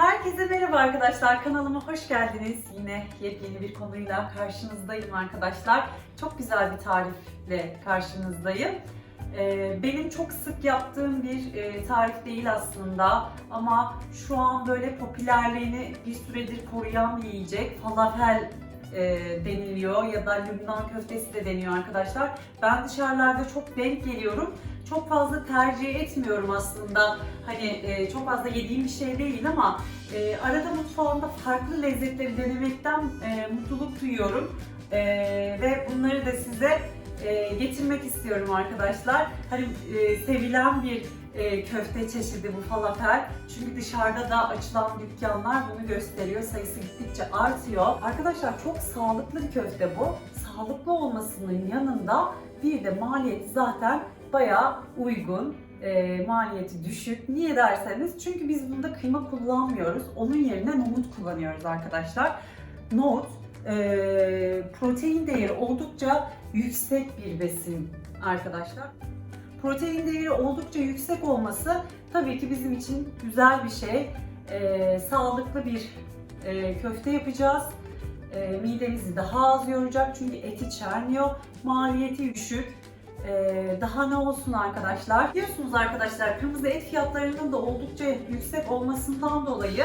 Herkese merhaba arkadaşlar. Kanalıma hoş geldiniz. Yine yepyeni bir konuyla karşınızdayım arkadaşlar. Çok güzel bir tarifle karşınızdayım. Ee, Benim çok sık yaptığım bir e, tarif değil aslında ama şu an böyle popülerliğini bir süredir koruyan bir yiyecek. Falafel e, deniliyor ya da Lübnan köftesi de deniyor arkadaşlar. Ben dışarılarda çok denk geliyorum. Çok fazla tercih etmiyorum aslında. Hani e, çok fazla yediğim bir şey değil ama e, arada mutfağımda farklı lezzetleri denemekten e, mutluluk duyuyorum. E, ve bunları da size e, getirmek istiyorum arkadaşlar. Hani e, sevilen bir e, köfte çeşidi bu falafel. Çünkü dışarıda da açılan dükkanlar bunu gösteriyor. Sayısı gittikçe artıyor. Arkadaşlar çok sağlıklı bir köfte bu. Sağlıklı olmasının yanında bir de maliyeti zaten bayağı uygun. E, maliyeti düşük. Niye derseniz çünkü biz bunda kıyma kullanmıyoruz. Onun yerine nohut kullanıyoruz arkadaşlar. Nohut e, protein değeri oldukça yüksek bir besin arkadaşlar. Protein değeri oldukça yüksek olması tabii ki bizim için güzel bir şey. E, sağlıklı bir e, köfte yapacağız. E, midemizi daha az yoracak çünkü et içermiyor. Maliyeti düşük. Ee, daha ne olsun arkadaşlar? Biliyorsunuz arkadaşlar kırmızı et fiyatlarının da oldukça yüksek olmasından dolayı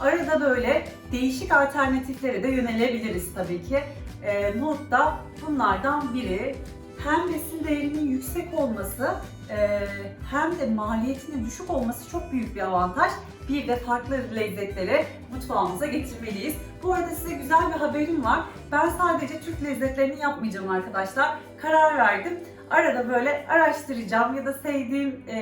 arada böyle değişik alternatiflere de yönelebiliriz tabii ki. Ee, nohut da bunlardan biri. Hem besin değerinin yüksek olması e, hem de maliyetinin düşük olması çok büyük bir avantaj. Bir de farklı lezzetleri mutfağımıza getirmeliyiz. Bu arada size güzel bir haberim var. Ben sadece Türk lezzetlerini yapmayacağım arkadaşlar. Karar verdim. Arada böyle araştıracağım ya da sevdiğim e,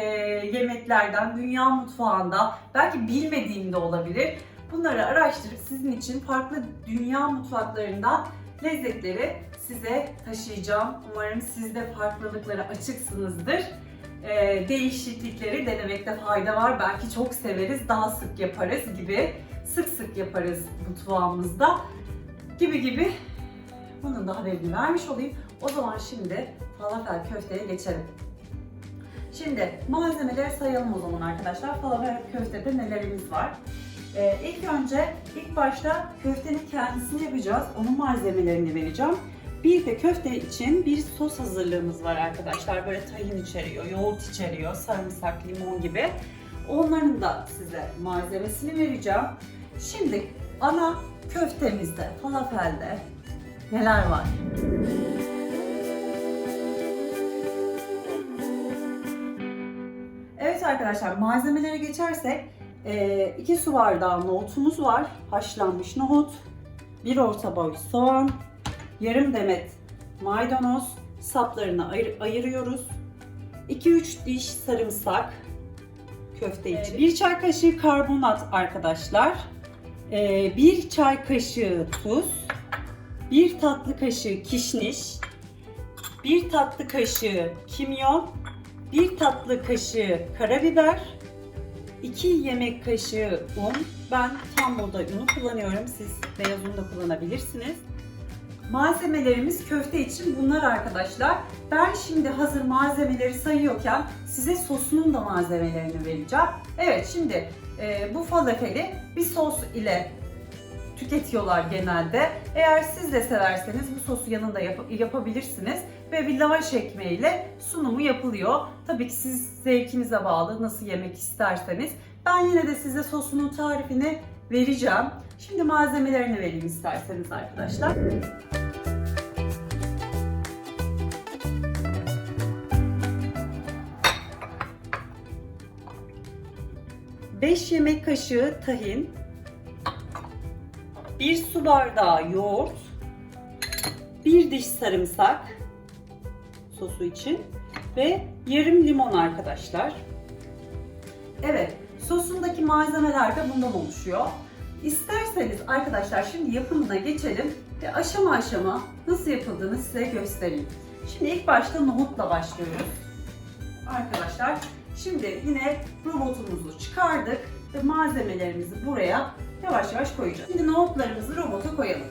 yemeklerden, dünya mutfağında, belki bilmediğim de olabilir. Bunları araştırıp sizin için farklı dünya mutfaklarından lezzetleri size taşıyacağım. Umarım siz de farklılıklara açıksınızdır. E, değişiklikleri denemekte fayda var. Belki çok severiz, daha sık yaparız gibi. Sık sık yaparız mutfağımızda gibi gibi. Bunun da haberini vermiş olayım. O zaman şimdi falafel köfteye geçelim. Şimdi malzemeleri sayalım o zaman arkadaşlar. Falafel köftede nelerimiz var? Ee, ilk önce ilk başta köftenin kendisini yapacağız. Onun malzemelerini vereceğim. Bir de köfte için bir sos hazırlığımız var arkadaşlar. Böyle tahin içeriyor, yoğurt içeriyor, sarımsak, limon gibi. Onların da size malzemesini vereceğim. Şimdi ana köftemizde, falafelde neler var? Evet arkadaşlar malzemelere geçersek 2 su bardağı nohutumuz var. Haşlanmış nohut, 1 orta boy soğan, yarım demet maydanoz, saplarını ayır- ayırıyoruz. 2-3 diş sarımsak köfte için. 1 çay kaşığı karbonat arkadaşlar. 1 çay kaşığı tuz, 1 tatlı kaşığı kişniş, 1 tatlı kaşığı kimyon, 1 tatlı kaşığı karabiber, 2 yemek kaşığı un. Ben tam buğday unu kullanıyorum. Siz beyaz un da kullanabilirsiniz. Malzemelerimiz köfte için bunlar arkadaşlar. Ben şimdi hazır malzemeleri sayıyorken size sosunun da malzemelerini vereceğim. Evet şimdi e, bu falafeli bir sos ile tüketiyorlar genelde. Eğer siz de severseniz bu sosu yanında yap- yapabilirsiniz ve bir lavaş ekmeğiyle sunumu yapılıyor. Tabii ki siz zevkinize bağlı nasıl yemek isterseniz. Ben yine de size sosunun tarifini vereceğim. Şimdi malzemelerini vereyim isterseniz arkadaşlar. Beş yemek kaşığı tahin, 1 su bardağı yoğurt, 1 diş sarımsak sosu için ve yarım limon arkadaşlar. Evet, sosundaki malzemeler de bundan oluşuyor. İsterseniz arkadaşlar şimdi yapımına geçelim ve aşama aşama nasıl yapıldığını size göstereyim. Şimdi ilk başta nohutla başlıyoruz. Arkadaşlar şimdi yine robotumuzu çıkardık ve malzemelerimizi buraya yavaş yavaş koyacağız. Şimdi nohutlarımızı robota koyalım.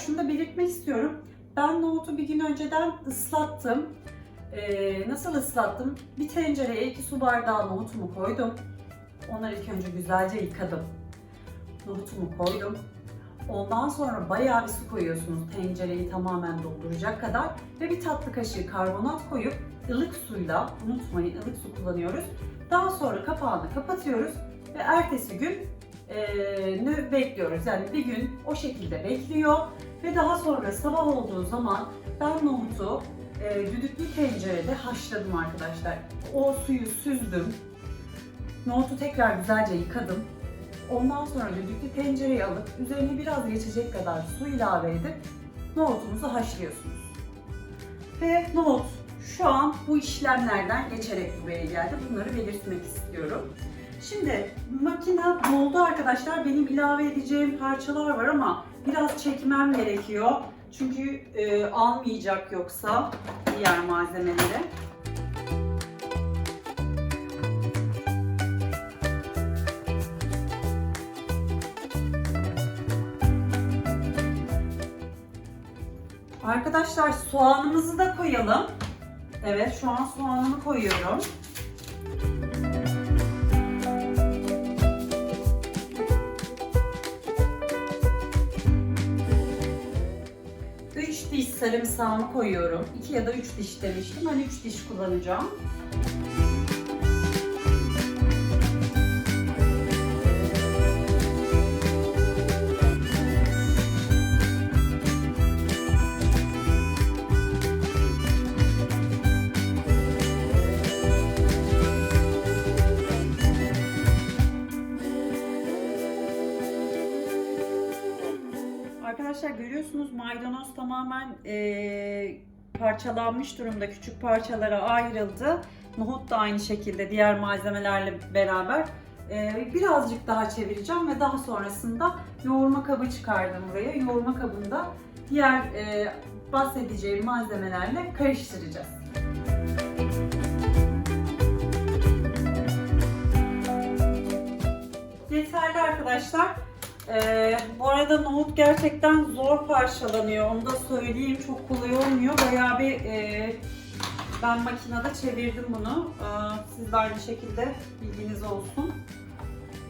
Şunu da belirtmek istiyorum. Ben nohutu bir gün önceden ıslattım. Ee, nasıl ıslattım? Bir tencereye 2 su bardağı nohutumu koydum. Onları ilk önce güzelce yıkadım. Nohutumu koydum. Ondan sonra bayağı bir su koyuyorsunuz tencereyi tamamen dolduracak kadar ve bir tatlı kaşığı karbonat koyup ılık suyla, unutmayın ılık su kullanıyoruz. Daha sonra kapağını kapatıyoruz ve ertesi gün ne bekliyoruz. Yani bir gün o şekilde bekliyor ve daha sonra sabah olduğu zaman ben nohutu eee, düdüklü tencerede haşladım arkadaşlar. O suyu süzdüm. Nohutu tekrar güzelce yıkadım. Ondan sonra düdüklü tencereye alıp üzerine biraz geçecek kadar su ilave edip nohutunuzu haşlıyorsunuz. Ve nohut şu an bu işlemlerden geçerek buraya geldi. Bunları belirtmek istiyorum. Şimdi makine doldu arkadaşlar. Benim ilave edeceğim parçalar var ama biraz çekmem gerekiyor. Çünkü e, almayacak yoksa diğer malzemeleri. Arkadaşlar soğanımızı da koyalım. Evet şu an soğanımı koyuyorum. Sarımsağımı koyuyorum. 2 ya da 3 diş demiştim. Ben 3 diş kullanacağım. Görüyorsunuz maydanoz tamamen eee, parçalanmış durumda. Küçük parçalara ayrıldı. Nohut da aynı şekilde diğer malzemelerle beraber. Eee, birazcık daha çevireceğim ve daha sonrasında yoğurma kabı çıkardım buraya. Yoğurma kabında diğer eee, bahsedeceğim malzemelerle karıştıracağız. Yeterli arkadaşlar. Ee, bu arada nohut gerçekten zor parçalanıyor. Onu da söyleyeyim. Çok kolay olmuyor. Bayağı bir e, ben makinede çevirdim bunu. Ee, siz de aynı şekilde bilginiz olsun.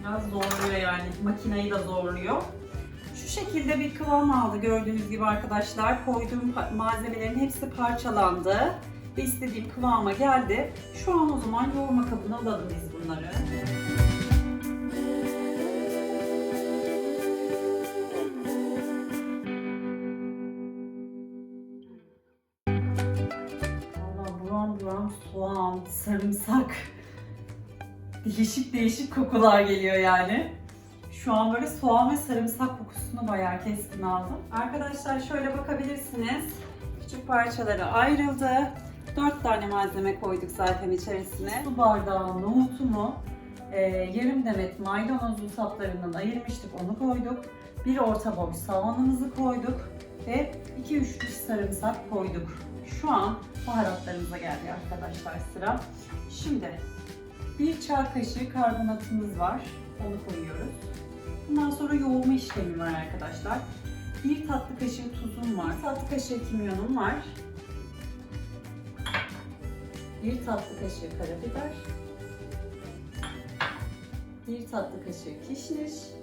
Biraz zorluyor yani. Makineyi de zorluyor. Şu şekilde bir kıvam aldı gördüğünüz gibi arkadaşlar. Koyduğum malzemelerin hepsi parçalandı. Ve istediğim kıvama geldi. Şu an o zaman yoğurma kabına alalım biz bunları. Soğan, sarımsak. Değişik değişik kokular geliyor yani. Şu an böyle soğan ve sarımsak kokusunu bayağı keskin aldım. Arkadaşlar şöyle bakabilirsiniz. Küçük parçalara ayrıldı. 4 tane malzeme koyduk zaten içerisine. Su bardağı nohutumu, e, yarım demet maydanozu saplarından ayırmıştık onu koyduk. Bir orta boy soğanımızı koyduk ve 2-3 diş sarımsak koyduk. Şu an baharatlarımıza geldi arkadaşlar sıra. Şimdi bir çay kaşığı karbonatımız var. Onu koyuyoruz. Bundan sonra yoğurma işlemi var arkadaşlar. Bir tatlı kaşığı tuzum var. Tatlı kaşığı kimyonum var. Bir tatlı kaşığı karabiber. Bir tatlı kaşığı kişniş.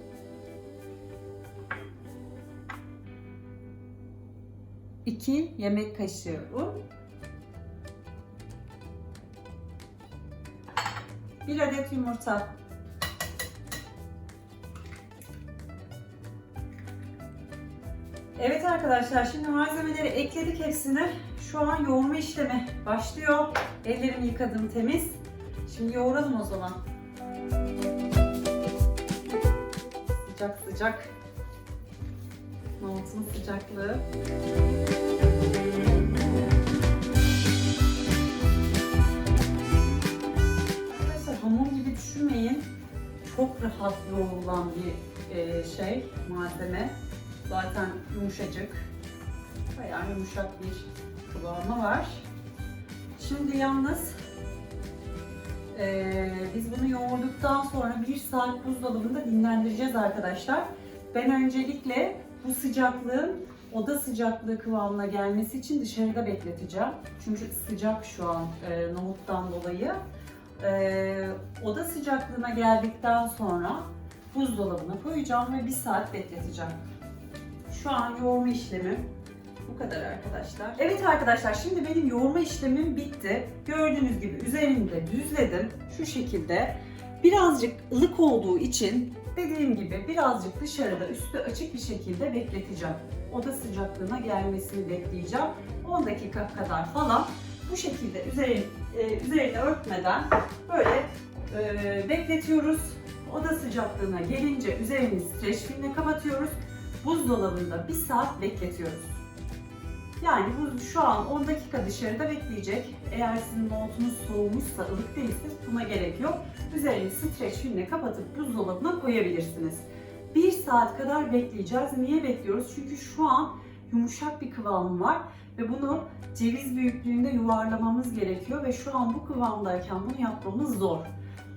İki yemek kaşığı un. Bir adet yumurta. Evet arkadaşlar şimdi malzemeleri ekledik hepsini. Şu an yoğurma işlemi başlıyor. Ellerimi yıkadım temiz. Şimdi yoğuralım o zaman. Sıcak sıcak. Nohutun sıcaklığı. Hamur gibi düşünmeyin. Çok rahat yoğrulan bir e, şey, malzeme. Zaten yumuşacık. Bayağı yumuşak bir kıvamı var. Şimdi yalnız e, biz bunu yoğurduktan sonra bir saat buzdolabında dinlendireceğiz arkadaşlar. Ben öncelikle bu sıcaklığın oda sıcaklığı kıvamına gelmesi için dışarıda bekleteceğim. Çünkü sıcak şu an e, nohuttan dolayı. E, oda sıcaklığına geldikten sonra buzdolabına koyacağım ve bir saat bekleteceğim. Şu an yoğurma işlemim bu kadar arkadaşlar. Evet arkadaşlar şimdi benim yoğurma işlemim bitti. Gördüğünüz gibi üzerini de düzledim. Şu şekilde. Birazcık ılık olduğu için dediğim gibi birazcık dışarıda üstü açık bir şekilde bekleteceğim. Oda sıcaklığına gelmesini bekleyeceğim. 10 dakika kadar falan bu şekilde üzerini, e, üzerini örtmeden böyle e, bekletiyoruz. Oda sıcaklığına gelince üzerini streç filmle kapatıyoruz. Buzdolabında bir saat bekletiyoruz. Yani bu şu an 10 dakika dışarıda bekleyecek. Eğer sizin nohutunuz soğumuşsa, ılık değilse buna gerek yok. Üzerini streç filmle kapatıp buzdolabına koyabilirsiniz. 1 saat kadar bekleyeceğiz. Niye bekliyoruz? Çünkü şu an yumuşak bir kıvamı var ve bunu ceviz büyüklüğünde yuvarlamamız gerekiyor ve şu an bu kıvamdayken bunu yapmamız zor.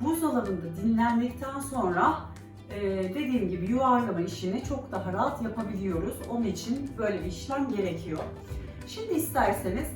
Buzdolabında dinlendikten sonra dediğim gibi yuvarlama işini çok daha rahat yapabiliyoruz. Onun için böyle bir işlem gerekiyor. Şimdi isterseniz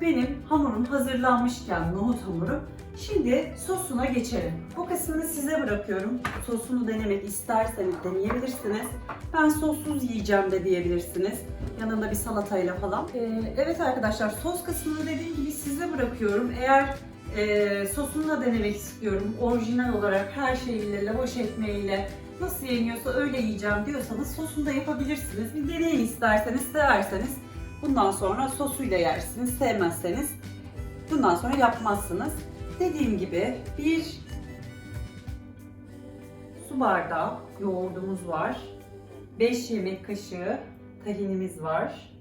benim hamurum hazırlanmışken nohut hamuru şimdi sosuna geçelim. Bu kısmını size bırakıyorum. Sosunu denemek isterseniz deneyebilirsiniz. Ben sossuz yiyeceğim de diyebilirsiniz. Yanında bir salatayla falan. Ee, evet arkadaşlar sos kısmını dediğim gibi size bırakıyorum. Eğer e, sosunu da denemek istiyorum. Orijinal olarak her şeyiyle, lavaş ekmeğiyle nasıl yeniyorsa öyle yiyeceğim diyorsanız sosunu da yapabilirsiniz. Bir deneyin isterseniz, severseniz. Bundan sonra sosuyla yersiniz. Sevmezseniz bundan sonra yapmazsınız. Dediğim gibi bir su bardağı yoğurdumuz var. 5 yemek kaşığı tahinimiz var.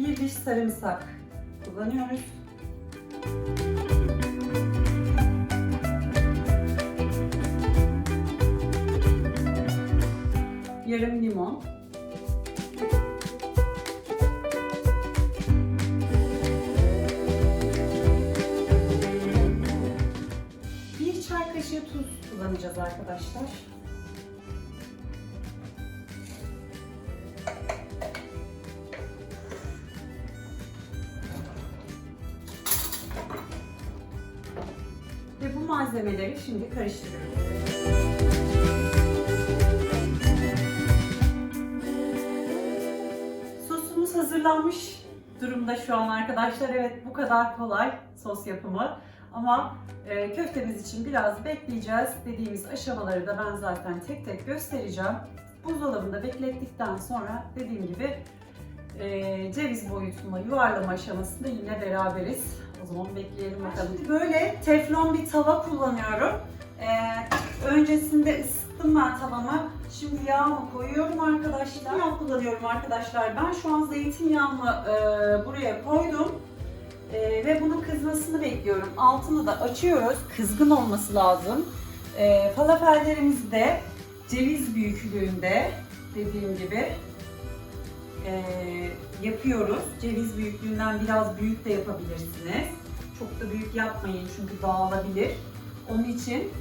Bir diş sarımsak kullanıyoruz. Yarım limon. Bir çay kaşığı tuz kullanacağız arkadaşlar. Malzemeleri şimdi karıştırıyoruz. Sosumuz hazırlanmış durumda şu an arkadaşlar. Evet bu kadar kolay sos yapımı. Ama e, köftemiz için biraz bekleyeceğiz. Dediğimiz aşamaları da ben zaten tek tek göstereceğim. Buzdolabında beklettikten sonra dediğim gibi e, ceviz boyutunda yuvarlama aşamasında yine beraberiz. O zaman bekleyelim bakalım. Şimdi böyle teflon bir tava kullanıyorum. E, öncesinde ısıttım ben tavamı. Şimdi yağımı koyuyorum arkadaşlar. Yağ kullanıyorum arkadaşlar. Ben şu an zeytinyağımı e, buraya koydum. E, ve bunun kızmasını bekliyorum. Altını da açıyoruz. Kızgın olması lazım. E, falafellerimizi de ceviz büyüklüğünde dediğim gibi e, yapıyoruz. Ceviz büyüklüğünden biraz büyük de yapabilirsiniz. Çok da büyük yapmayın çünkü dağılabilir. Onun için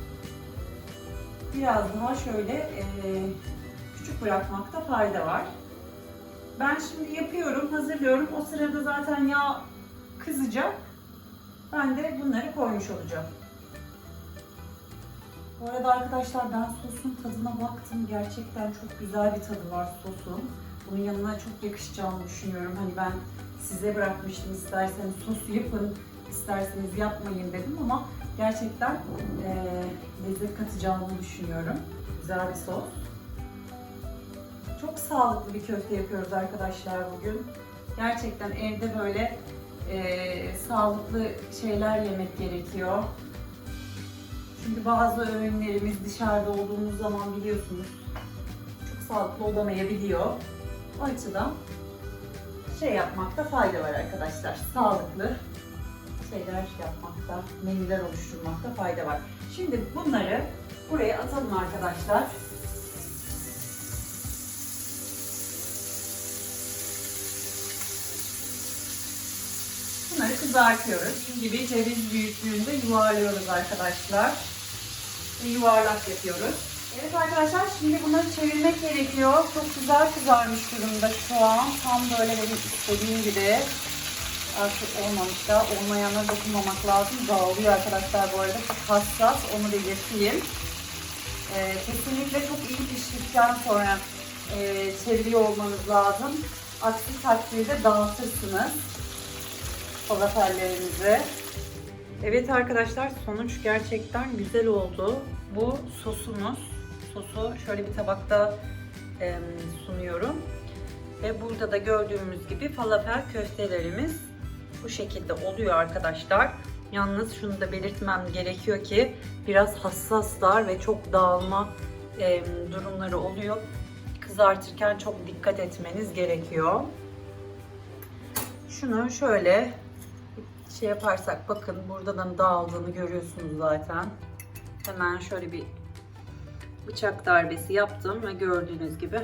biraz daha şöyle e, küçük bırakmakta fayda var. Ben şimdi yapıyorum, hazırlıyorum. O sırada zaten yağ kızacak. Ben de bunları koymuş olacağım. Bu arada arkadaşlar ben sosun tadına baktım. Gerçekten çok güzel bir tadı var sosun. Bunun yanına çok yakışacağını düşünüyorum. Hani ben size bırakmıştım isterseniz sosu yapın, isterseniz yapmayın dedim ama gerçekten eee lezzet katacağını düşünüyorum. Güzel bir sos. Çok sağlıklı bir köfte yapıyoruz arkadaşlar bugün. Gerçekten evde böyle eee, sağlıklı şeyler yemek gerekiyor. Çünkü bazı öğünlerimiz dışarıda olduğumuz zaman biliyorsunuz çok sağlıklı olamayabiliyor. O açıdan şey yapmakta fayda var arkadaşlar. Sağlıklı şeyler yapmakta, menüler oluşturmakta fayda var. Şimdi bunları buraya atalım arkadaşlar. Bunları kızartıyoruz. Şu gibi ceviz büyüklüğünde yuvarlıyoruz arkadaşlar. Yuvarlak yapıyoruz. Evet arkadaşlar şimdi bunları çevirmek gerekiyor. Çok güzel kızarmış durumda şu an. Tam böyle benim istediğim gibi. Artık olmamış da olmayana dokunmamak lazım. Dağılıyor arkadaşlar bu arada. Çok hassas onu belirteyim. Ee, kesinlikle çok iyi piştikten sonra e, çeviriyor olmanız lazım. Aksi takdirde dağıtırsınız falafellerinizi. Evet arkadaşlar sonuç gerçekten güzel oldu. Bu sosumuz. Sosu şöyle bir tabakta e, sunuyorum. Ve burada da gördüğümüz gibi falafel köftelerimiz bu şekilde oluyor arkadaşlar. Yalnız şunu da belirtmem gerekiyor ki biraz hassaslar ve çok dağılma e, durumları oluyor. Kızartırken çok dikkat etmeniz gerekiyor. Şunu şöyle şey yaparsak bakın buradan dağıldığını görüyorsunuz zaten. Hemen şöyle bir bıçak darbesi yaptım ve gördüğünüz gibi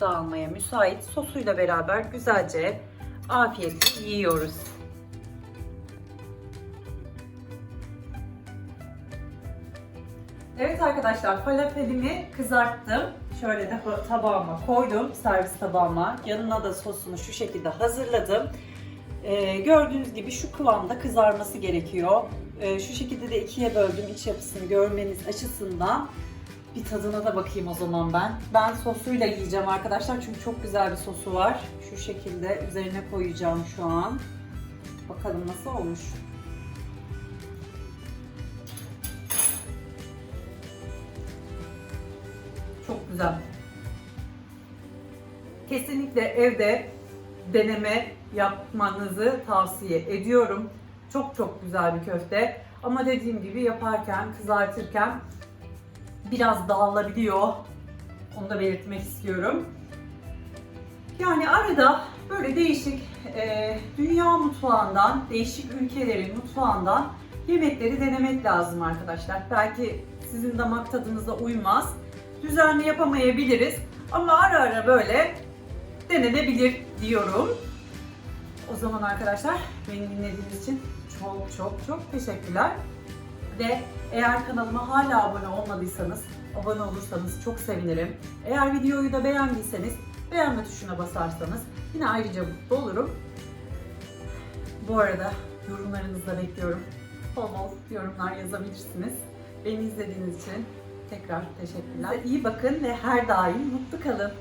dağılmaya müsait. Sosuyla beraber güzelce afiyetle yiyoruz. Evet arkadaşlar falafelimi kızarttım. Şöyle de tabağıma koydum, servis tabağıma. Yanına da sosunu şu şekilde hazırladım. Ee, gördüğünüz gibi şu kıvamda kızarması gerekiyor. Ee, şu şekilde de ikiye böldüm iç yapısını görmeniz açısından. Bir tadına da bakayım o zaman ben. Ben sosuyla yiyeceğim arkadaşlar çünkü çok güzel bir sosu var. Şu şekilde üzerine koyacağım şu an. Bakalım nasıl olmuş. Çok güzel. Kesinlikle evde deneme yapmanızı tavsiye ediyorum. Çok çok güzel bir köfte. Ama dediğim gibi yaparken, kızartırken biraz dağılabiliyor. Onu da belirtmek istiyorum. Yani arada böyle değişik e, dünya mutfağından, değişik ülkelerin mutfağından yemekleri denemek lazım arkadaşlar. Belki sizin damak tadınıza uymaz. Düzenli yapamayabiliriz. Ama ara ara böyle denenebilir diyorum. O zaman arkadaşlar beni dinlediğiniz için çok çok çok teşekkürler. Ve eğer kanalıma hala abone olmadıysanız, abone olursanız çok sevinirim. Eğer videoyu da beğendiyseniz beğenme tuşuna basarsanız yine ayrıca mutlu olurum. Bu arada yorumlarınızı da bekliyorum. Bol bol yorumlar yazabilirsiniz. Beni izlediğiniz için tekrar teşekkürler. İyi bakın ve her daim mutlu kalın.